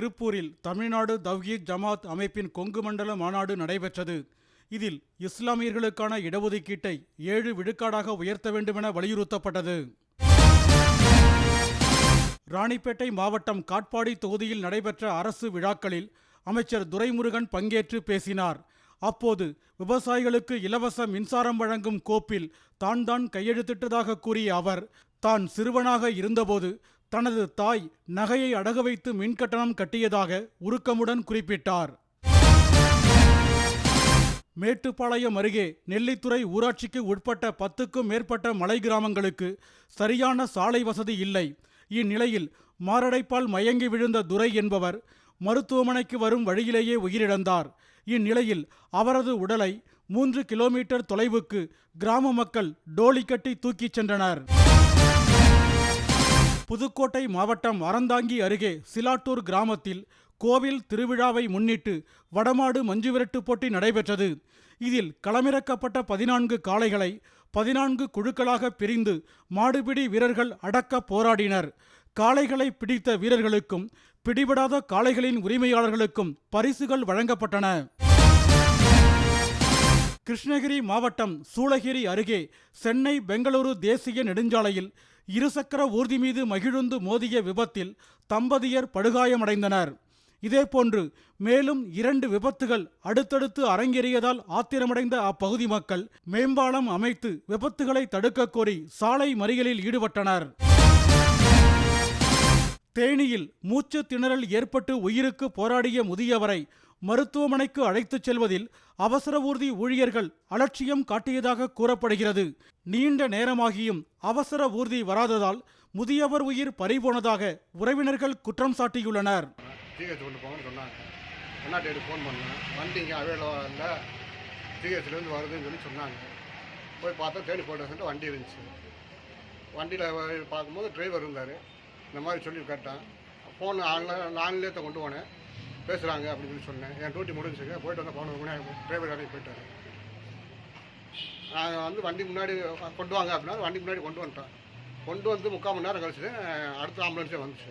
திருப்பூரில் தமிழ்நாடு தவ்ஹீத் ஜமாத் அமைப்பின் கொங்கு மண்டல மாநாடு நடைபெற்றது. இதில் இஸ்லாமியர்களுக்கான இடஒதுக்கீட்டை ஏழு விழுக்காடாக உயர்த்த வேண்டுமென வலியுறுத்தப்பட்டது. ராணிப்பேட்டை மாவட்டம் காட்பாடி தொகுதியில் நடைபெற்ற அரசு விழாக்களில் அமைச்சர் துரைமுருகன் பங்கேற்று பேசினார். அப்போது விவசாயிகளுக்கு இலவச மின்சாரம் வழங்கும் கோப்பில் தான் தான் கையெழுத்திட்டதாக கூறிய அவர் தான் சிறுவனாக இருந்தபோது தனது தாய் நகையை அடகு வைத்து மின்கட்டணம் கட்டியதாக உருக்கமுடன் குறிப்பிட்டார். மேட்டுப்பாளையம் அருகே நெல்லித்துறை ஊராட்சிக்கு உட்பட்ட பத்துக்கும் மேற்பட்ட மலை கிராமங்களுக்கு சரியான சாலை வசதி இல்லை. இந்நிலையில் மாரடைப்பால் மயங்கி விழுந்த துரை என்பவர் மருத்துவமனைக்கு வரும் வழியிலேயே உயிரிழந்தார். இந்நிலையில் அவரது உடலை மூன்று கிலோமீட்டர் தொலைவுக்கு கிராம மக்கள் டோலி கட்டி தூக்கிச் சென்றனர். புதுக்கோட்டை மாவட்டம் அறந்தாங்கி அருகே சிலாட்டூர் கிராமத்தில் கோவில் திருவிழாவை முன்னிட்டு வடமாடு மஞ்சுவிரட்டு போட்டி நடைபெற்றது. இதில் களமிறக்கப்பட்ட பதினான்கு காளைகளை பதினான்கு குழுக்களாக பிரிந்து மாடுபிடி வீரர்கள் அடக்க போராடினர். காளைகளை பிடித்த வீரர்களுக்கும் பிடிபடாத காளைகளின் உரிமையாளர்களுக்கும் பரிசுகள் வழங்கப்பட்டன. கிருஷ்ணகிரி மாவட்டம் சூளகிரி அருகே சென்னை பெங்களூரு தேசிய நெடுஞ்சாலையில் இருசக்கர ஊர்தி மீது மகிழுந்து மோதிய விபத்தில் தம்பதியர் படுகாயமடைந்தனர். இதேபோன்று மேலும் இரண்டு விபத்துகள் அடுத்தடுத்து அரங்கேறியதால் ஆத்திரமடைந்த அப்பகுதி மக்கள் மேம்பாலம் அமைத்து விபத்துகளை தடுக்க கோரி சாலை மறியலில் ஈடுபட்டனர். தேனியில் மூச்சு திணறல் ஏற்பட்டு உயிருக்கு போராடிய முதியவரை மருத்துவமனைக்கு அழைத்துச் செல்வதில் அவசர ஊர்தி ஊழியர்கள் அலட்சியம் காட்டியதாக கூறப்படுகிறது. நீண்ட நேரமாகியும் அவசர ஊர்தி வராததால் முதியவர் உயிர் பறிபோனதாக உறவினர்கள் குற்றம் சாட்டியுள்ளனர். டிஹெச் கொண்டு சொன்னாங்க. ஃபோன் பண்ணேன். வண்டி இங்கே வருதுன்னு சொல்லி சொன்னாங்க. போய் பார்த்தா தேடி போட்டு வண்டி இருந்துச்சு. வண்டியில் பார்க்கும்போது டிரைவர் இருந்தார். இந்த மாதிரி சொல்லி கேட்டேன். ஃபோன் ஆன்லைன் ஆன்லேயே கொண்டு போனேன். பேசுகிறாங்க அப்படின்னு சொல்லி சொன்னேன். என் டியூட்டி முடிஞ்சுங்க போயிட்டு வந்தால் போன முன்னாடி டிரைவர் வேலைக்கு போயிட்டாரு. நாங்கள் வந்து வண்டி முன்னாடி கொண்டு வாங்க அப்படின்னா வண்டி முன்னாடி கொண்டு வந்துட்டோம் கொண்டு வந்து முக்கால் மணி நேரம் கழிச்சு அடுத்த ஆம்புலன்ஸே வந்துச்சு.